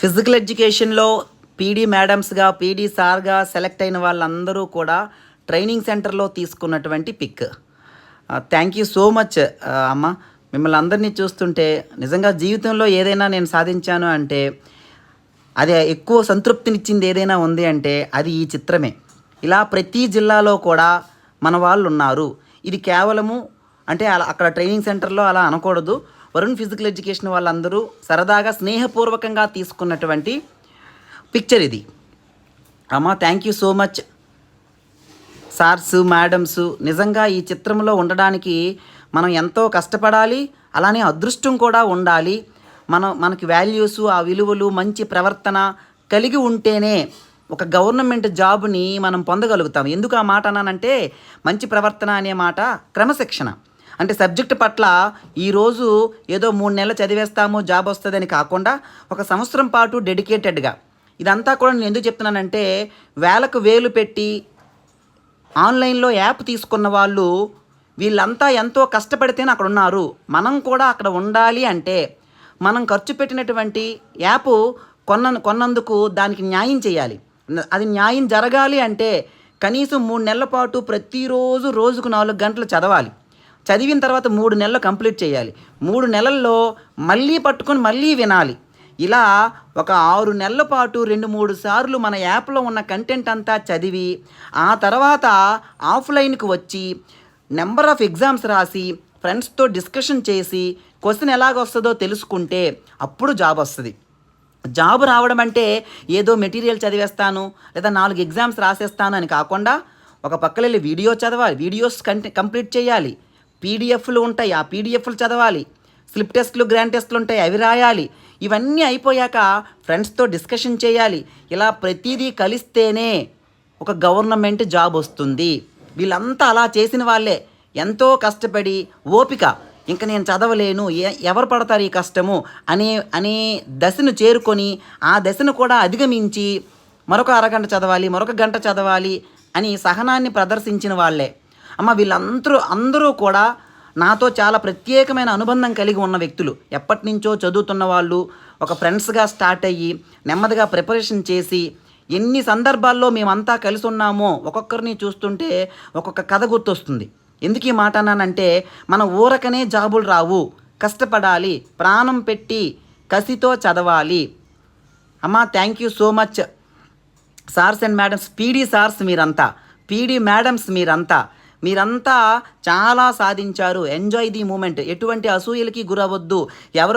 Physical ఎడ్యుకేషన్లో PD మేడమ్స్గా PD సార్గా సెలెక్ట్ అయిన వాళ్ళందరూ కూడా ట్రైనింగ్ సెంటర్లో తీసుకున్నటువంటి pic. Thank you so much అమ్మ. మిమ్మల్ని అందరినీ చూస్తుంటే నిజంగా జీవితంలో ఏదైనా నేను సాధించాను అంటే అది ఎక్కువ సంతృప్తినిచ్చింది ఏదైనా ఉంది అంటే అది ఈ చిత్రమే. ఇలా ప్రతి జిల్లాలో కూడా మన వాళ్ళు ఉన్నారు ఇది కేవలము అంటే అలా అక్కడ ట్రైనింగ్ సెంటర్లో అలా అనకూడదు. వరుణ్ ఫిజికల్ ఎడ్యుకేషన్ వాళ్ళందరూ సరదాగా స్నేహపూర్వకంగా తీసుకున్నటువంటి పిక్చర్ ఇది. అమ్మ thank you so much sirs madams నిజంగా ఈ చిత్రంలో ఉండడానికి మనం ఎంతో కష్టపడాలి అలానే అదృష్టం కూడా ఉండాలి. మనం మనకి వాల్యూస్ ఆ విలువలు మంచి ప్రవర్తన కలిగి ఉంటేనే ఒక గవర్నమెంట్ జాబ్ని మనం పొందగలుగుతాం. ఎందుకు ఆ మాట అన్నానంటే మంచి ప్రవర్తన అనే మాట క్రమశిక్షణ. అంటే సబ్జెక్ట్ పట్ల ఈరోజు ఏదో మూడు నెలలు చదివేస్తాము జాబ్ వస్తుందని కాకుండా ఒక సంవత్సరం పాటు డెడికేటెడ్గా. ఇదంతా కూడా నేను ఎందుకు చెప్తున్నానంటే వేలకు వేలు పెట్టి ఆన్లైన్లో యాప్ తీసుకున్న వాళ్ళు వీళ్ళంతా ఎంతో కష్టపడితేనే అక్కడ ఉన్నారు మనం కూడా అక్కడ ఉండాలి అంటే మనం ఖర్చు పెట్టినటువంటి యాప్ కొన్న కొన్నందుకు దానికి న్యాయం చేయాలి. అది న్యాయం జరగాలి అంటే కనీసం మూడు నెలల పాటు ప్రతిరోజు రోజుకు నాలుగు గంటలు చదవాలి. చదివిన తర్వాత మూడు నెలలు కంప్లీట్ చేయాలి. మూడు నెలల్లో మళ్ళీ పట్టుకొని మళ్ళీ వినాలి. ఇలా ఒక ఆరు నెలల పాటు రెండు మూడు సార్లు మన యాప్లో ఉన్న కంటెంట్ అంతా చదివి ఆ తర్వాత ఆఫ్లైన్కి వచ్చి నెంబర్ ఆఫ్ ఎగ్జామ్స్ రాసి ఫ్రెండ్స్తో డిస్కషన్ చేసి క్వశ్చన్ ఎలాగొస్తుందో తెలుసుకుంటే అప్పుడు జాబ్ వస్తుంది. జాబ్ రావడం అంటే ఏదో మెటీరియల్ చదివేస్తాను లేదా నాలుగు ఎగ్జామ్స్ రాసేస్తాను అని కాకుండా ఒక పక్కన వెళ్ళి వీడియో చదవాలి వీడియోస్ కంటే కంప్లీట్ చేయాలి. పీడిఎఫ్లు ఉంటాయి. ఆ పీడిఎఫ్లు చదవాలి. స్లిప్ టెస్ట్లు గ్రాండ్ టెస్ట్లు ఉంటాయి. అవి రాయాలి. ఇవన్నీ అయిపోయాక ఫ్రెండ్స్తో డిస్కషన్ చేయాలి. ఇలా ప్రతిదీ కలిస్తేనే ఒక గవర్నమెంట్ జాబ్ వస్తుంది. వీళ్ళంతా అలా చేసిన వాళ్ళే. ఎంతో కష్టపడి ఓపిక. ఇంకా నేను చదవలేను. ఎవరు పడతారు ఈ కష్టము? అనే అనే దశను చేరుకొని ఆ దశను కూడా అధిగమించి మరొక అరగంట చదవాలి మరొక గంట చదవాలి అని సహనాన్ని ప్రదర్శించిన వాళ్ళే. అమ్మ వీళ్ళందరూ అందరూ కూడా నాతో చాలా ప్రత్యేకమైన అనుబంధం కలిగి ఉన్న వ్యక్తులు. ఎప్పటి నుంచో చదువుతున్న వాళ్ళు ఒక ఫ్రెండ్స్గా స్టార్ట్ అయ్యి నెమ్మదిగా ప్రిపరేషన్ చేసి ఎన్ని సందర్భాల్లో మేమంతా కలిసి ఉన్నామో ఒక్కొక్కరిని చూస్తుంటే ఒక్కొక్క కథ గుర్తొస్తుంది. ఎందుకు ఈ మాట అన్నానంటే మన ఊరకనే జాబులు రావు. కష్టపడాలి ప్రాణం పెట్టి కసితో చదవాలి. అమ్మా thank you so much sirs and madams PD sirs మీరంతా. పీడీ మేడమ్స్ మీరంతా. మీరంతా చాలా సాధించారు. ఎంజాయ్ ది మూమెంట్ ఎటువంటి అసూయలకి గురవద్దు ఎవరు